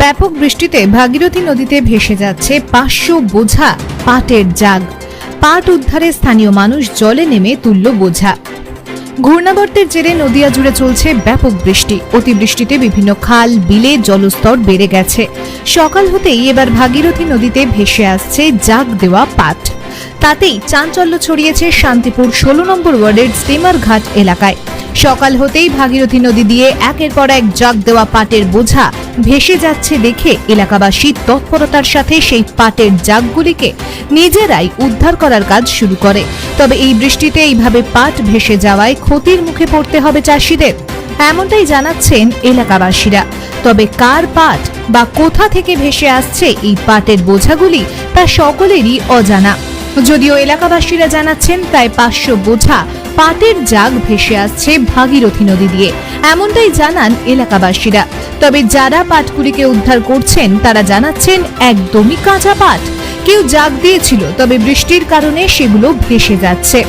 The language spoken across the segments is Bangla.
ব্যাপক বৃষ্টিতে ভাগীরথী নদীতে ভেসে যাচ্ছে পাঁচশো বোঝা পাটের জাগ। পাট উদ্ধারে স্থানীয় মানুষ জলে নেমে তুলল বোঝা। ঘূর্ণাবর্তের জেরে নদিয়া জুড়ে চলছে ব্যাপক বৃষ্টি। অতিবৃষ্টিতে বিভিন্ন খাল, বিলে, জলস্তর বেড়ে গেছে। সকাল হতেই এবার ভাগীরথী নদীতে ভেসে আসছে জাগ দেওয়া পাট। তাতেই চাঞ্চল্য ছড়িয়েছে শান্তিপুর ষোলো নম্বর ওয়ার্ডের স্টিমার ঘাট এলাকায়। সকাল হতেই ভাগীরথী নদী দিয়ে একের পর এক জাগ দেওয়া পাটের বোঝা ভেসে যাচ্ছে দেখে এলাকাবাসী তৎপরতার সাথে সেই পাটের জাগগুলিকে নিজেরাই উদ্ধার করার কাজ শুরু করে। তবে এই বৃষ্টিতে এইভাবে পাট ভেসে যাওয়ায় ক্ষতির মুখে পড়তে হবে চাষিদের, এমনটাই জানাচ্ছেন এলাকাবাসীরা। তবে কার পাট বা কোথা থেকে ভেসে আসছে এই পাটের বোঝাগুলি তা সকলেরই অজানা। যদিও এলাকাবাসীরা জানাচ্ছেন প্রায় পাঁচশো বোঝা, পাটের জাগ ভেসে আসছে ভাগীরথী নদী দিয়ে। এমনটাই জানান এলাকাবাসীরা। তবে যারা পাটগুলিকে উদ্ধার করছেন, তারা জানাচ্ছেন, একদমই কাঁচা পাট। কেউ জাগ দিয়েছিল, তবে বৃষ্টির কারণে সেগুলো ভেসে যাচ্ছে।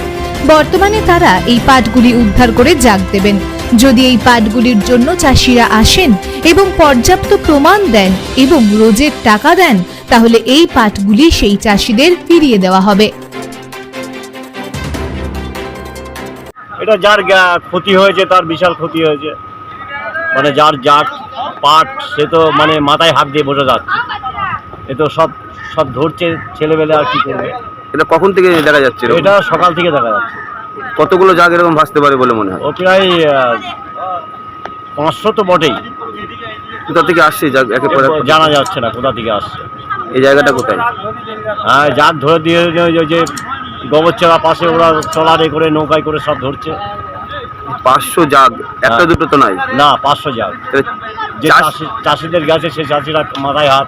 বর্তমানে তারা এই পাটগুলি উদ্ধার করে জাগ দেবেন। যদি এই পাটগুলির জন্য চাষিরা আসেন এবং পর্যাপ্ত প্রমাণ দেন এবং রোজের টাকা দেন তাহলে এই পাটগুলি সেই চাষিদের ফিরিয়ে দেওয়া হবে। এটা যার ক্ষতি হয়েছে তার বিশাল ক্ষতি হয়েছে। মানে যার যার পাট সে তো মানে মাথায় হাত দিয়ে বসে যাচ্ছে। এ তো সব সব ধরছে ছেলেবেলে আর কি করবে। এটা কখন থেকে দেখা যাচ্ছে এটা সকাল থেকে দেখা যাচ্ছে। কতগুলো জাগ এরকম ভাসতে পারে বলে মনে হয়? ও প্রায় পাঁচশো তো বটেই। কোথা থেকে আসছে জাগ একে পর জানা যাচ্ছে না কোথা থেকে আসছে। এই জায়গাটা কোথায়? হ্যাঁ যার ধরে দিয়ে ওই যে- গোবরচড়া পাশে ওরা ট্রলারে করে নৌকায় করে সব ধরছে। পাঁচশো জাগ একটা হ্যাঁ। দুটো তো নাই? না পাঁচশো তাহলে যে চাষি চাষিদের গেছে সে চাষিরা মাথায় হাত।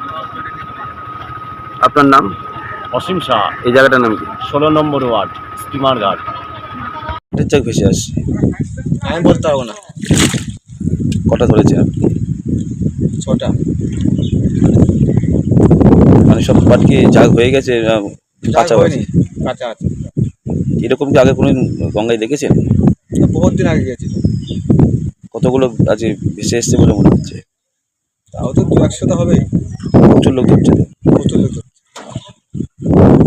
আপনার নাম? অসীম শাহ। এই জায়গাটার নাম কি? ষোলো নম্বর ওয়ার্ড স্টিমার ঘাট। জাগ ভেসে আসছে আমি বলতে পারব না। কটা ধরেছে? আপনি ছটা। মানে সব পাট কি জাগ হয়ে গেছে কাঁচা হয়েছে কাঁচা আছে। এরকম কি আগে কোনো গঙ্গায় দেখেছেন? বহুত দিন আগে গেছিল। কতগুলো আজ ভেসে এসছে বলে মনে হচ্ছে? তাও তো দু একশো তো হবেই। প্রচুর লোক ধরছে তো। প্রচুর লোক।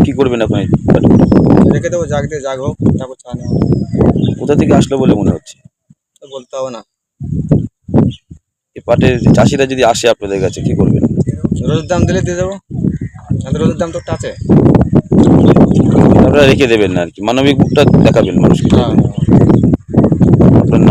কি করবেন এখন রেখে দেবো জাগ দিয়ে জাগ হোক তারপর চা নেওয়া কোথা থেকে আসলো বলে মনে হচ্ছে? বলতে হবে না। এই পাটের চাষিরা যদি আসে আপনাদের কাছে কি করবেন? রোজের দাম দিলে দিয়ে দেবো আমাদের রোজের দাম তো আছে আপনারা রেখে দেবেন না আর কি। মানবিক বুকটা দেখাবেন মানুষকে। হ্যাঁ। আপনার